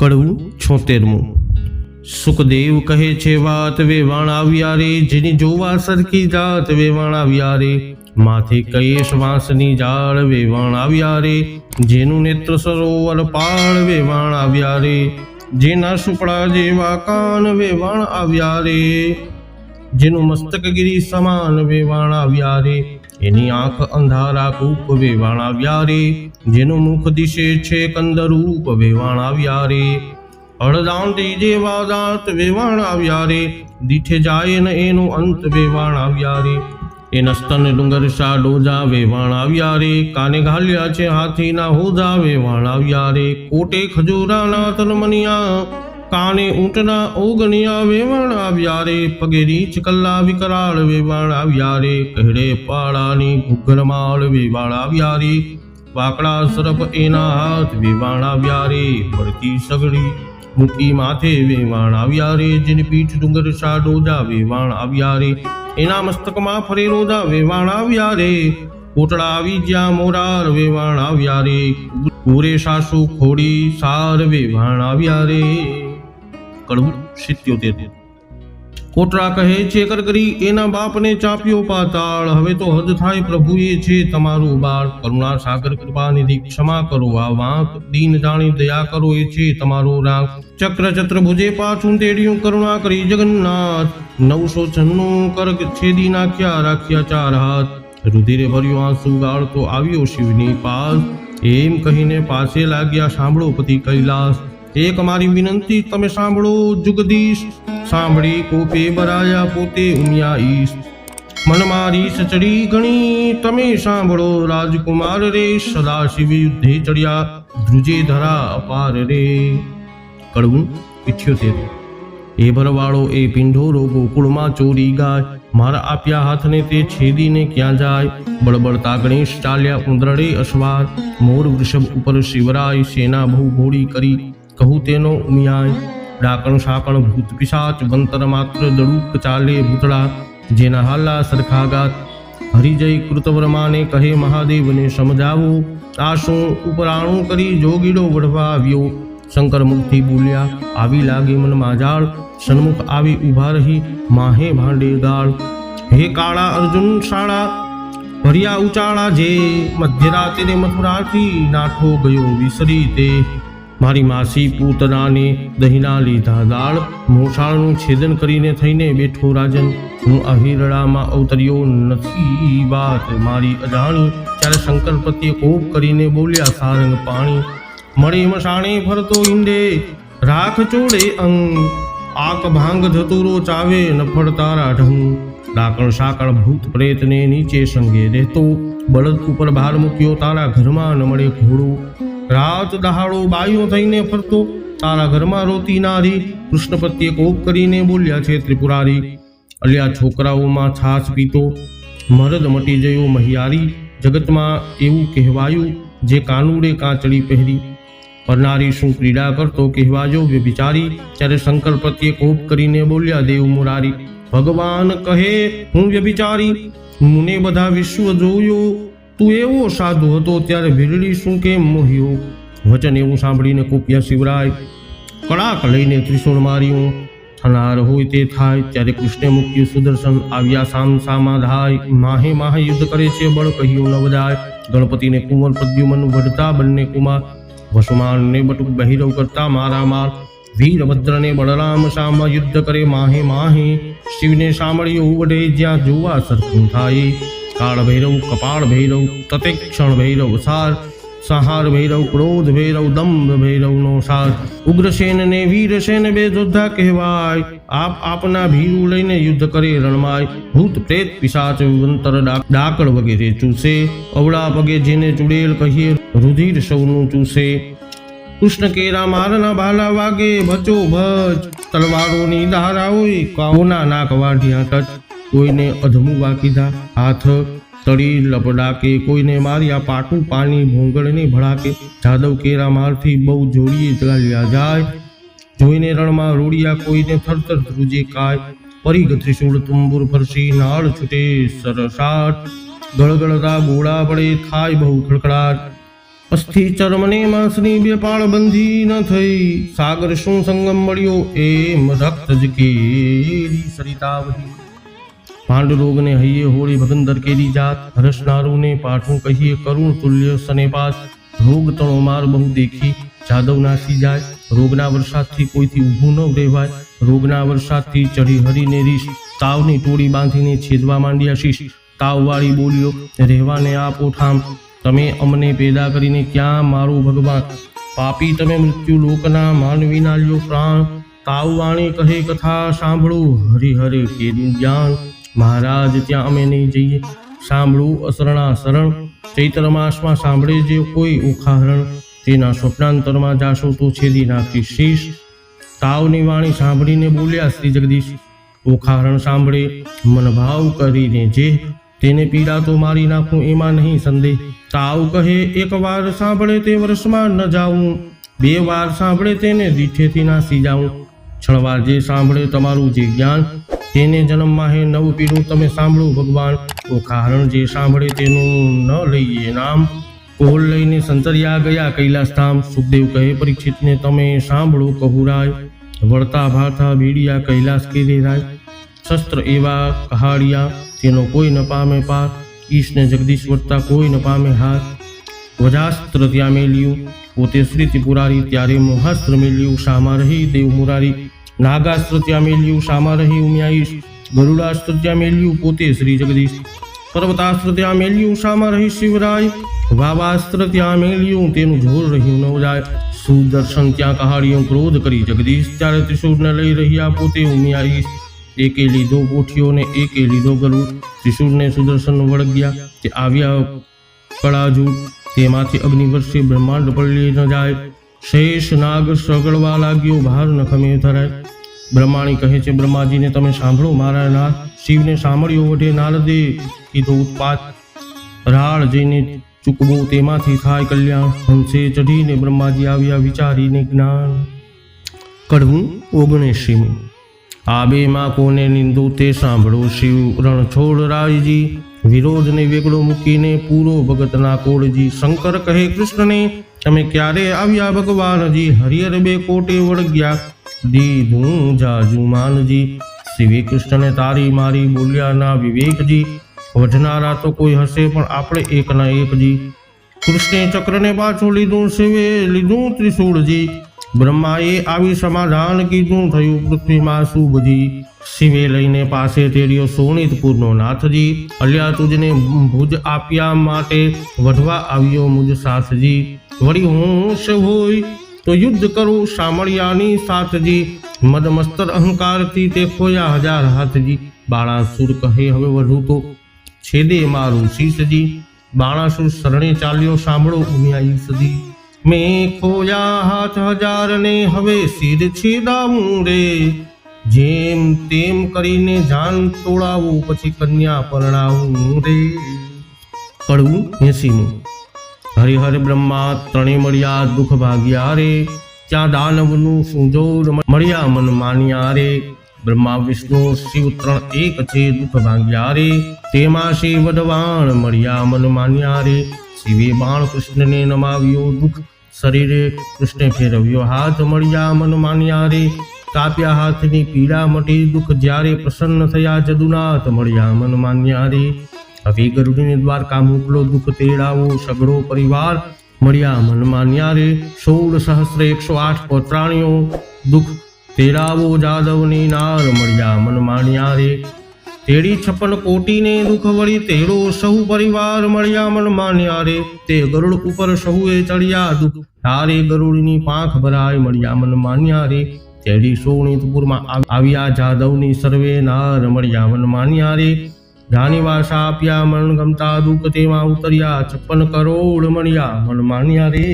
કડવું છોતેરમું. સુખદેવ કહે છે, વાત વેવાણ આવ્યા રે, જેની જોવા સરખી જાત વેવાણ આવ્યા રે. માથે કયેશ વાંસની જાળ વેવાણ આવ્યા રે, જેનું નેત્ર સરોવર પાળ વેવાણ આવ્યા રે, જેના સુપડા જેવા કાન વેવાણ આવ્યા રે, જેનું મસ્તકગીરી સમાન વેવાણ આવ્યા રે એની આંખ અંધારા કૂપ વેવાણા આવ્યા રે, જેનું મુખ દિશે છે કંદરૂપ વેવાણ આવ્યા રે અડદાંતી જેવા દાંત વેવાણ આવ્યા રે, દીઠે જાય ને એનો અંત વેવાણા આવ્યા રે. એના સ્તન ડુંગર શા ડોજા વેવાણ આવ્યા રે, કાને ઘાલ્યા છે હાથીના હોજા વેવાણ આવ્યા રે. કોટે ખજૂરાના તનમનિયા કાને ઊંટના ઓગણિયા વેવાણ આવ્યા રે પગે રીચ વિકરાળ વેવાણ આવ્યા રે કહેડે પાળાની ઘુઘરમાળ વેવાણ આવ્યા રે. વાકડા સરપ એના હાથ વેવાણ આવ્યા રે પડતી સગડી મૂકી માથે વેવાણ આવ્યા રે. જેની પીઠ ડુંગર શા ડોજા વેવાણ આવ્યા રે. એના મસ્તકમાં ફરે રોજા વેવાણ આવ્યા રે. કોટડા આવી જ્યાં મોરાર વેવાણ આવ્યા રે. પૂરે સાસુ ખોડી સાર વેવાણ આવ્યા રે. કડવું સિત્યોતેર. કોટરા કહે છે કરકરી એના બાપને ચાપ્યો પાતાળ. હવે તો હદ થાય પ્રભુએ છે તમારું બાળ. કરુણા સાગર કૃપા નિધિ ક્ષમા કરો. આ વાંક દીન જાણી દયા કરો. એ છે તમારો રાગ. ચક્ર ચત્ર ભુજે પાછું તેડિયું કરુણા કરી જગન્નાથ. નવસો છન્નું કર છેદી નાખ્યા, રાખ્યા ચાર હાથ. રુધિરે ભર્યો આંસુ ગાળતો આવ્યો શિવની પાસ. એમ કહીને પાસે લાગ્યા સાંભળો પતિ કૈલાસ. એક મારી વિનંતી, તમે સાંભળો, જુગદીશ. સાંભળી કોપે બરાયા, પોતે ઉમિયા ઈશ મન મારી સચડી ગણી, તમે સાંભળો, રાજકુમાર રે, સદા શિવ યુદ્ધે ચડ્યા, ધ્રુજે ધરા અપાર રે. કડવું ઇઠ્યોતેર. એ ભરવાળો, એ પિંઢોરો ગોકુળમાં ચોરી ગાય. મારા આપ્યા હાથને તે છેદીને ક્યાં જાય? બળબડતા ગણેશ ચાલ્યા ઉંદરડે અશ્વાર. મોર વૃષભ ઉપર શિવરાય સેના બહુ ઘોડી કરી. કહું તેનો ઉમિયાય. ડાકણ શાકણ ભૂત પિશાચ, બંતર માત્ર, દડુક ચાલે ભૂતળા, જેના હાલા સરખા ગાત. હરિજય કૃતવર્માને કહે મહાદેવને સમજાવો. આ શું ઉપરાણું કરી જોગીડો વઢવા આવ્યો શંકર મુખથી બોલ્યા, આવી લાગે મનમાં જાળ. સન્મુખ આવી ઊભા રહી, માહે ભાંડે ગાળ. હે કાળા અર્જુન શાળા, ભર્યા ઉચાળા જે મધ્યરાત્રે મથુરાથી નાઠો ગયો વિસરી તે. મારી માસી પૂતનાને દહીંના લીધા દાળ, મોસાળનું છેદન કરીને થઈને બેઠો રાજન. હું અહિરડામાં અવતર્યો નથી વાત. મારી અજાણી ત્યારે શંકર પ્રત્યે કોપ કરીને બોલ્યા, સારંગ પાણી મળી મસાણે ફરતો ઈંડે, રાખ ચોડે અંગ. આક ભાંગ ધતુરો ચાવે નફળ તારા ઢંગ. ડાકણ સાકળ ભૂત પ્રેતને નીચે સંગે રહેતો. બળદ ઉપર ભાર મૂક્યો, તારા ઘરમાં ન મળે ઘોડો. રાત દહાડો બાયો થઈને ફરતો. તારા ઘરમાં રોતી નારી. કૃષ્ણ પ્રત્યે કોપ કરીને બોલ્યા છે, ત્રિપુરારી, અલ્યા છોકરાઓમાં છાશ પીતો. મરદ મટી ગયો મહિયારી. જગતમાં એવું કહેવાયું જે કાનુડે કાંચડી પહેરી. પરનારી શું ક્રીડા કરતો કહેવાજો વ્યભિચારી. ત્યારે શંકર પ્રત્યે કોપ કરીને બોલ્યા, દેવ મુરારી, ભગવાન કહે હું વ્યભિચારી. મુને બધા વિશ્વ જોયો. તું એવો સાધુ હતો ત્યારે ભીલડી શું કેમ મોહ્યો? વચન એવું સાંભળીને કુપિયા શિવરાય કડાક લઈને ત્રિશુળ માર્યું. થનાર હોય તે થાય, ત્યારે કૃષ્ણે મૂક્યું સુદર્શન, આવ્યા સામ સામા ધાય. માહે માહે યુદ્ધ કરે છે બળ, કહ્યું ન વજાય ગણપતિને કુંવર, પદ્યુમન વઢતા બંને કુમાર. વસુમાનને બટુક બહિરવ કરતા મારા માર. વીરભદ્રને બળરામ સામ યુદ્ધ કરે, માહે માહે શિવને સાંભળ્યું વડે જ્યાં જોવા સરખું થાય. કાળ ભૈરવ કપાળ ભૈરવ તતેક્ષણ ભૈરવ સાર સંહાર ભૈરવ ક્રોધ ભૈરવ દંભ ભૈરવનો સાર ઉગ્રસેન ને વીરસેન બે યોદ્ધા કહેવાય આપ આપના ભીરું લઈને યુદ્ધ કરે રણમાય ભૂત પ્રેત પિશાચ વિવંતર ડાક- ડાકળ વગેરે ચૂસે અવળા પગે જેને ચુડેલ કહીએ રુધિર સૌનું ચૂસે કૃષ્ણ કેરા મારના ભાલા વાગે ભચો ભચ તલવારોની ધારા હોય કાઓના નાક વાઢિયા ટચ કોઈને અધમું વાકીધા હાથ તળી લપડાકે, કોઈને માર્યા પાટું પાણી ભોંગળને ભળાકે જાદવ કેરા મારથી બહુ જોડીએ ચાલ્યા જાય. જોઈને રણમાં રોડિયા કોઈને થરતર ધ્રુજે કાય. પરિગ ત્રિશૂળ તુંબુર ફરસી, નાળ છૂટે સરસાટ. ગળગળતા ગોળા પડે થાય બહુ ખડખડાટ અસ્થિ ચર્મને માંસની બે પાળ બંધી ન થઈ. સાગર શું સંગમ મળ્યો, એમ રક્ત જ કેરી સરિતા વહી. પાંડુરોગને હૈયે હોળી ભગંદર કેરી જાત, હરસનારુને પાઠું કહીએ કરુણ તુલ્ય સનેપાસ. રોગ તણો માર બહુ દેખી, જાદવ નાસી જાય, રોગના વરસાદથી કોઈથી ઊભું ન રહેવાય, રોગના વરસાદથી ચઢી હરીને રીશ તાવની ટોળી બાંધીને છેદવા માંડ્યા શીશ. તાવવાળી બોલ્યો રહેવાને આપો ઠામ તમે અમને પેદા કરીને ક્યાં મારો ભગવાન? પાપી તમે મૃત્યુ લોકના માનવીના લ્યો પ્રાણ. તાવવાણી કહે કથા સાંભળો, હરિહરે કેરું જ્ઞાન. મહારાજ, ત્યાં અમે નહીં જઈએ. સાંભળું અસરણા શરણ ચૈત્ર માસમાં સાંભળે જે કોઈ ઉખાહરણ. તેના સ્વપ્નાંતરમાં જાશો તો છેદી નાખી શીશ. તાવની વાણી સાંભળીને બોલ્યા શ્રી જગદીશ, ઉખાહરણ સાંભળે મનભાવ કરીને જે. તેને પીડા તો મારી નાખું એમાં નહીં સંદેહ. તાવ કહે, એક વાર સાંભળે તે વર્ષમાં ન જાઉં. બે વાર સાંભળે તેને દીઠેથી નાસી જાઉં. છ વાર જે સાંભળે તમારું જે જ્ઞાન, તેને જન્મમાં હે નવ પીડું તમે સાંભળો ભગવાન. ઉખાહરણ જે સાંભળે તેનું ન લઈએ નામ. કોલ લઈને સંતરિયા ગયા કૈલાસ ધામ સુખદેવ કહે, પરીક્ષિતને તમે સાંભળો કહુરાય વળતા ભાથા ભીડિયા કૈલાસ કે રાય. શસ્ત્ર એવા કહાડિયા, તેનો કોઈ ન પામે પાર. ઈશને જગદીશ વર્તા કોઈ ન પામે હાથ વજાસ્ત્ર ત્યાં મેલ્યું. પોતે શ્રી ત્રિપુરારી ત્યારે મોહાસ્ત્ર મેલ્યું શામા રહી દેવ મુરારી નાગાસ્ત્ર ત્યાં મેલ્યું શામા રહી ઉમ્યાઈશ ગરુડાસ્ત્ર ત્યાં મેલ્યું પોતે શ્રી જગદીશ પર્વતાસ્ત્ર ત્યાં મેલ્યું શામા રહી શિવરાય વાવાસ્ત્ર ત્યાં મેલ્યું તેનું જોર રહ્યું ન જાય સુદર્શન ત્યાં કહાડ્યું ક્રોધ કરી જગદીશ ત્યારે ત્રિશૂળને લઈ રહ્યા પોતે ઉમિયાઈશ એકે લીધો પોઠિયો ને એકે લીધો ગરુડ ત્રિશૂળને સુદર્શન વળગ્યા તે આવ્યા કળાજૂટ તેમાંથી અગ્નિવર્ષી બ્રહ્માંડ પડી ન જાય. શેષ નાગ સગળવા લાગ્યો, ભાર નખમે ધરાય. બ્રહ્માણી કહે છે, બ્રહ્માજીને તમે સાંભળો, મારા નાથ શિવને સાંભળ્યો વઢે નારદે કીધો, ઉત્પાત. રાળ જઈને ચૂકવો, તેમાંથી થાય કલ્યાણ. હંસે ચઢીને બ્રહ્માજી આવ્યા, વિચારીને જ્ઞાન. કડવું ઓગણએંશીમી આ બેમાં કોને નિંદુ તે સાંભળો શિવ. રણછોડ રાયજી વિરોધને વેગળો મૂકીને પૂરો ભગતના કોળજી શંકર કહે કૃષ્ણને, તમે ક્યારે આવ્યા ભગવાનજી? હરિહર બે કોટે વળગ્યા. દીધું જાજુ માનજી. શિવે કૃષ્ણને તારી મારી બોલ્યા ના વિવેકજી. વધનારા તો કોઈ હશે પણ આપણે એકના એકજી. કૃષ્ણે ચક્રને પાછું લીધું શિવે લીધું ત્રિશૂળજી. બ્રહ્માએ આવી સમાધાન કીધું થયું પૃથ્વીમાં શુભજી. શિવે લઈને પાસે તેડ્યો સોનિતપુરનો નાથજી. અલ્યા તુજને ભુજ આપ્યા માટે વઢવા આવ્યો મુજ સાથજી વળી હોશ હોય તો યુદ્ધ કરું સામળિયાની સાથજી. મદમસ્તર અહંકારથી તે ખોયા હજાર હાથજી. બાણાસુર કહે, હવે વધુ તો છેદે મારું શીશજી. બાણાસુર શરણે ચાલ્યો, સાંભળો ઉમિયા ઈશજી મેં ખોયા હાથ હજાર ને હવે શિર છેદા રે જેમ તેમ કરીને જાન તોડાવું, પછી કન્યા પરણાવું રે. કડવું એસીનું. હરિહર બ્રહ્મા ત્રણે મળ્યા, દુઃખ ભાગ્યા રે. ત્યાં દાનવનું સુજોર મળ્યા, મન માન્યા રે. બ્રહ્મા, વિષ્ણુ, શિવ ત્રણ એક છે, દુઃખ ભાગ્યા રે. તેમાં શિવ વડવાણ મળ્યા, મન માન્યા રે. શિવે બાણ કૃષ્ણને નમાવ્યો દુઃખ. શરીરે કૃષ્ણે ફેરવ્યો હાથ, મળ્યા, મન માન્યા રે. કાપ્યા હાથની પીડા મટી દુઃખ જ્યારે પ્રસન્ન થયા જદુનાથ, મળ્યા મન માન્યા રે હવે ગરુડીને દ્વારકા મોકલો દુઃખ તેડાવો સગડો પરિવાર, મળ્યા મન માન્યા રે સોળ સહસ્ર એકસો આઠ પૌત્રાણીઓ, દુઃખ તેડાવો જાદવની નાર, મળ્યા મન માન્યા રે તેડી છપ્પન કોટીને દુઃખ વળી તેડો સહુ પરિવાર, મળ્યા મન માન્યા રે તે ગરુડ ઉપર સહુએ ચડ્યા દુઃખ, તારે ગરુડની પાંખ ભરાય, મળ્યા મન માન્યા રે તેડી સોણિતપુરમાં આવ્યા જાદવની સર્વે નાર મળ્યા મન માન્યા રે. જાની વાસા આપ્યા મન ગમતા દુઃખ તેમાં ઉતર્યા, છપ્પન કરોડ મળ્યા મન માન્યા રે.